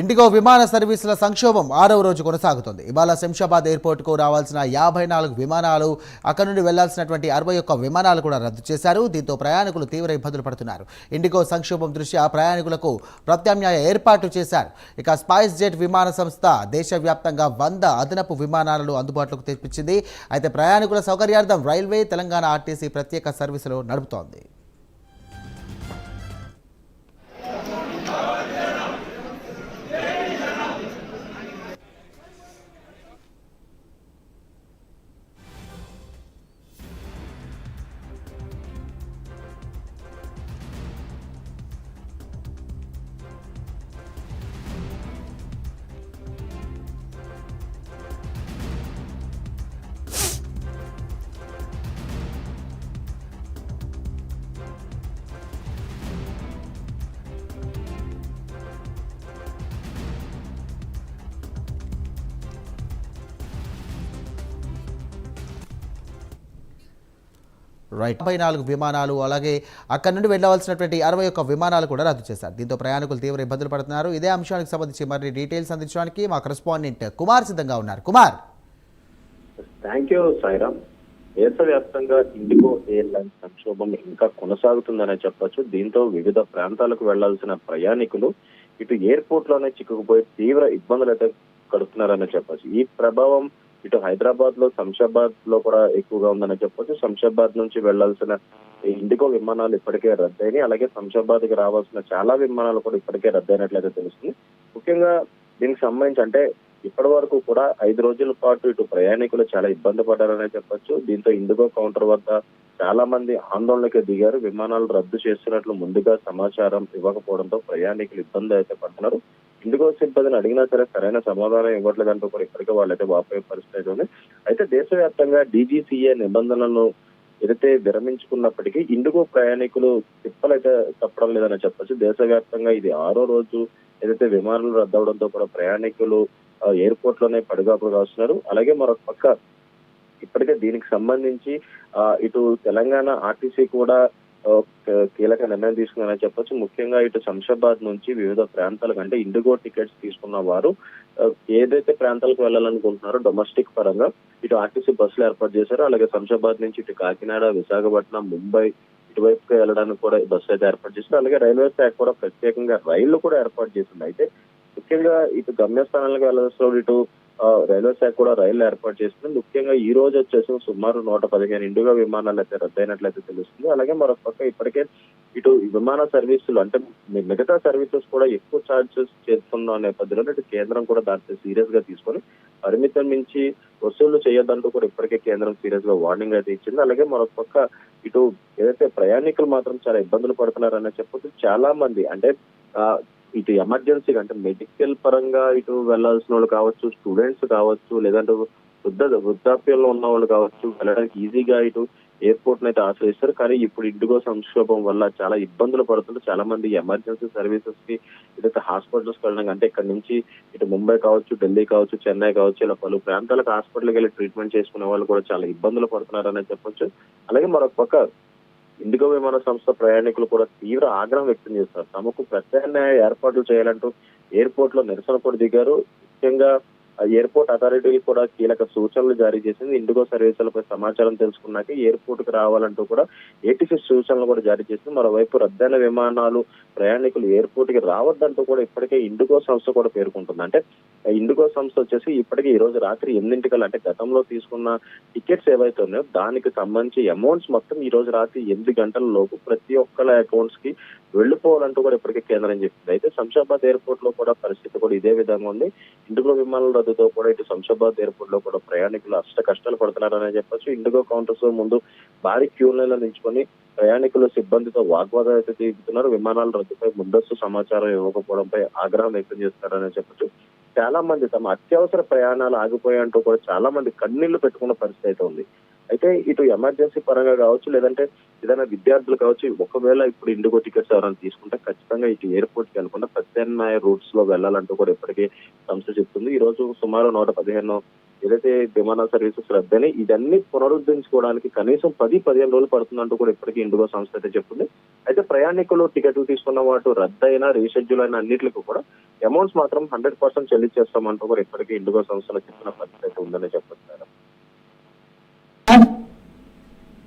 IndiGo విమాన సర్వీసుల సంక్షోభం ఆరవ రోజు కొనసాగుతుంది. ఇవాళ శంషాబాద్ ఎయిర్పోర్ట్కు రావాల్సిన యాభై నాలుగు విమానాలు అక్కడి నుండి వెళ్ళాల్సినటువంటి అరవై ఒక్క విమానాలు కూడా రద్దు చేశారు. దీంతో ప్రయాణికులు తీవ్ర ఇబ్బందులు పడుతున్నారు. ఇండిగో సంక్షోభం దృష్ట్యా ప్రయాణికులకు ప్రత్యామ్నాయ ఏర్పాటు చేశారు. ఇక స్పైస్ జెట్ విమాన సంస్థ దేశవ్యాప్తంగా వంద అదనపు విమానాలను అందుబాటులోకి తెప్పించింది. అయితే ప్రయాణికుల సౌకర్యార్థం రైల్వే తెలంగాణ ఆర్టీసీ ప్రత్యేక సర్వీసులు నడుపుతోంది. రైట్ ముప్పై నాలుగు విమానాలు అలాగే అక్కడి నుండి వెళ్ళవలసినటువంటి అరవై ఒక్క విమానాలు కూడా రద్దు చేశారు. దీంతో ప్రయాణికులు తీవ్ర ఇబ్బందులు పడుతున్నారు. ఇదే అంశానికి సంబంధించి మరిన్ని డీటెయిల్స్ అందించడానికి మా కరెస్పాండెంట్ కుమార్ సిద్ధంగా ఉన్నారు. కుమార్. థ్యాంక్ యూ సాయిరామ్ దేశవ్యాప్తంగా ఇండిగో ఎయిర్లైన్స్ సంక్షోభం ఇంకా కొనసాగుతుందనే చెప్పొచ్చు. దీంతో వివిధ ప్రాంతాలకు వెళ్ళాల్సిన ప్రయాణికులు ఇటు ఎయిర్పోర్ట్లోనే చిక్కుకుపోయి తీవ్ర ఇబ్బందులు అయితే కడుతున్నారని చెప్పొచ్చు. ఈ ప్రభావం ఇటు హైదరాబాద్లో శంషాబాద్లో కూడా ఎక్కువగా ఉందని చెప్పొచ్చు. శంషాబాద్ నుంచి వెళ్ళాల్సిన ఇండిగో విమానాలు ఇప్పటికే రద్దయినాయి. అలాగే శంషాబాద్కి రావాల్సిన చాలా విమానాలు కూడా ఇప్పటికే రద్దయినట్లయితే తెలుస్తుంది. ముఖ్యంగా దీనికి సంబంధించి అంటే ఇప్పటి వరకు కూడా ఐదు రోజుల పాటు ఇటు ప్రయాణికులు చాలా ఇబ్బంది పడ్డారనే చెప్పొచ్చు. దీంతో ఇండిగో కౌంటర్ వద్ద చాలా మంది ఆందోళనకి దిగారు. విమానాలు రద్దు చేస్తున్నట్లు ముందుగా సమాచారం ఇవ్వకపోవడంతో ప్రయాణికులు ఇబ్బంది అయితే పడుతున్నారు. ఎందుకో సిబ్బందిని అడిగినా సరే సరైన సమాధానం ఇవ్వట్లేదంటూ కూడా ఇప్పటికే వాళ్ళైతే వాపోయే పరిస్థితి అయితే ఉంది. అయితే దేశవ్యాప్తంగా డీజీసీఏ నిబంధనలను ఏదైతే విరమించుకున్నప్పటికీ ఇండిగో ప్రయాణికులు తిప్పలైతే తప్పడం లేదని చెప్పొచ్చు. దేశవ్యాప్తంగా ఇది ఆరో రోజు ఏదైతే విమానాలు రద్దవడంతో కూడా ప్రయాణికులు ఎయిర్పోర్ట్లోనే పడిగాపులు కాస్తున్నారు. అలాగే మరొక పక్క ఇప్పటికే దీనికి సంబంధించి ఆ, ఇటు తెలంగాణ ఆర్టీసీ కూడా కీలక నిర్ణయం తీసుకున్నారని చెప్పొచ్చు. ముఖ్యంగా ఇటు శంషాబాద్ నుంచి వివిధ ప్రాంతాలకు అంటే ఇండిగో టికెట్స్ తీసుకున్న వారు ఏదైతే ప్రాంతాలకు వెళ్ళాలనుకుంటున్నారో డొమెస్టిక్ పరంగా ఇటు ఆర్టీసీ బస్సులు ఏర్పాటు చేశారు. అలాగే శంషాబాద్ నుంచి ఇటు కాకినాడ విశాఖపట్నం ముంబై ఇటువైపుకి వెళ్ళడానికి కూడా బస్సు అయితే ఏర్పాటు చేశారు. అలాగే రైల్వే శాఖ కూడా ప్రత్యేకంగా రైళ్ళు కూడా ఏర్పాటు చేసింది. అయితే ముఖ్యంగా ఇటు గమ్యస్థానాలకు వెళ్ళాల్సిన ఇటు రైల్వే శాఖ కూడా రైళ్ళు ఏర్పాటు చేసింది ముఖ్యంగా ఈ రోజు వచ్చేసి సుమారు నూట పదిహేను ఇండుగా విమానాలు అయితే రద్దయినట్లయితే తెలుస్తుంది. అలాగే మరొక పక్క ఇప్పటికే ఇటు విమాన సర్వీసులు అంటే మిగతా సర్వీసెస్ కూడా ఎక్కువ ఛార్జెస్ చేస్తున్న నేపథ్యంలో ఇటు కేంద్రం కూడా దాన్ని సీరియస్గా తీసుకొని పరిమితం మించి వసూళ్ళు చేయొద్దంటూ కూడా ఇప్పటికే కేంద్రం సీరియస్గా వార్నింగ్ అయితే ఇచ్చింది. అలాగే మరొక పక్క ఇటు ఏదైతే ప్రయాణికులు మాత్రం చాలా ఇబ్బందులు పడుతున్నారనే చెప్పొచ్చు చాలా మంది అంటే ఇటు ఎమర్జెన్సీ అంటే మెడికల్ పరంగా ఇటు వెళ్ళాల్సిన వాళ్ళు కావచ్చు స్టూడెంట్స్ కావచ్చు లేదంటే వృద్ధ వృద్ధాప్యంలో ఉన్న వాళ్ళు కావచ్చు వెళ్ళడానికి ఈజీగా ఇటు ఎయిర్పోర్ట్ అయితే ఆశ్రయిస్తారు. కానీ ఇప్పుడు ఇండిగో సంక్షోభం వల్ల చాలా ఇబ్బందులు పడుతుంటే చాలా మంది ఎమర్జెన్సీ సర్వీసెస్కి ఏదైతే హాస్పిటల్స్ వెళ్ళడానికి అంటే ఇక్కడ నుంచి ఇటు ముంబై కావచ్చు ఢిల్లీ కావచ్చు చెన్నై కావచ్చు ఇలా పలు ప్రాంతాలకు హాస్పిటల్కి వెళ్ళి ట్రీట్మెంట్ చేసుకునే వాళ్ళు కూడా చాలా ఇబ్బందులు పడుతున్నారని చెప్పొచ్చు. అలాగే మరొక పక్క ఇండిగో విమాన సంస్థ ప్రయాణికులు కూడా తీవ్ర ఆగ్రహం వ్యక్తం చేస్తారు. తమకు ప్రత్యామ్నాయ ఏర్పాట్లు చేయాలంటూ ఎయిర్పోర్ట్లో నిరసన కూడా దిగారు. ముఖ్యంగా ఆ ఎయిర్పోర్ట్ అథారిటీ కూడా కీలక సూచనలు జారీ చేసింది. ఇండిగో సర్వీసులపై సమాచారం తెలుసుకున్నాక ఎయిర్పోర్ట్కి రావాలంటూ కూడా ఏటీసీ సూచనలు కూడా జారీ చేసింది. మరోవైపు రద్దైన విమానాలు ప్రయాణికులు ఎయిర్పోర్ట్కి రావద్దంటూ కూడా ఇప్పటికే ఇండిగో సంస్థ కూడా పేర్కొంటుంది. అంటే ఇండిగో సంస్థ వచ్చేసి ఇప్పటికీ ఈ రోజు రాత్రి ఎనిమిదింటికల్ అంటే గతంలో తీసుకున్న టికెట్స్ ఏవైతే ఉన్నాయో దానికి సంబంధించి అమౌంట్స్ మొత్తం ఈ రోజు రాత్రి ఎనిమిది గంటల లోపు ప్రతి ఒక్కళ్ళ అకౌంట్స్కి వెళ్ళిపోవాలంటూ కూడా ఇప్పటికే కేంద్రం చెప్పింది. అయితే శంషాబాద్ ఎయిర్పోర్ట్లో కూడా పరిస్థితి కూడా ఇదే విధంగా ఉంది. ఇండిగో విమానాల రద్దుతో కూడా ఇటు శంషాబాద్ ఎయిర్పోర్ట్లో కూడా ప్రయాణికులు అష్ట కష్టాలు పడుతున్నారని చెప్పొచ్చు. ఇండిగో కౌంటర్స్ ముందు భారీ క్యూ లైన్లో నించుకొని ప్రయాణికులు సిబ్బందితో వాగ్వాదం అయితే తీరుతున్నారు విమానాల రద్దుపై ముందస్తు సమాచారం ఇవ్వకపోవడంపై ఆగ్రహం వ్యక్తం చేస్తున్నారని చెప్పొచ్చు. చాలా మంది తమ అత్యవసర ప్రయాణాలు ఆగిపోయాయంటూ కూడా చాలా మంది కన్నీళ్ళు పెట్టుకున్న పరిస్థితి అయితే ఉంది. అయితే ఇటు ఎమర్జెన్సీ పరంగా కావచ్చు లేదంటే ఏదైనా విద్యార్థులు కావచ్చు ఒకవేళ ఇప్పుడు ఇండిగో టికెట్స్ ఎవరైనా తీసుకుంటే ఖచ్చితంగా ఇటు ఎయిర్పోర్ట్కి వెళ్ళకుండా ప్రత్యామ్నాయ రూట్స్లో వెళ్ళాలంటూ కూడా ఇప్పటికీ సంస్థ చెప్తుంది. ఈ రోజు సుమారు నూట పదిహేను ఏదైతే విమాన సర్వీసెస్ రద్దని ఇదన్నీ పునరుద్ధరించుకోవడానికి కనీసం పది పదిహేను రోజులు పడుతుందంటూ కూడా ఇప్పటికీ ఇండిగో సంస్థ అయితే చెప్తుంది. అయితే ప్రయాణికులు టికెట్లు తీసుకున్న వాటి రద్దయినా రీషెడ్యూల్ అయినా అన్నిటికీ కూడా అమౌంట్స్ మాత్రం హండ్రెడ్ పర్సెంట్ చెల్లించేస్తామంటూ కూడా ఇప్పటికీ ఇండిగో సంస్థలో చెప్పిన పరిస్థితి అయితే ఉందని చెప్పొచ్చు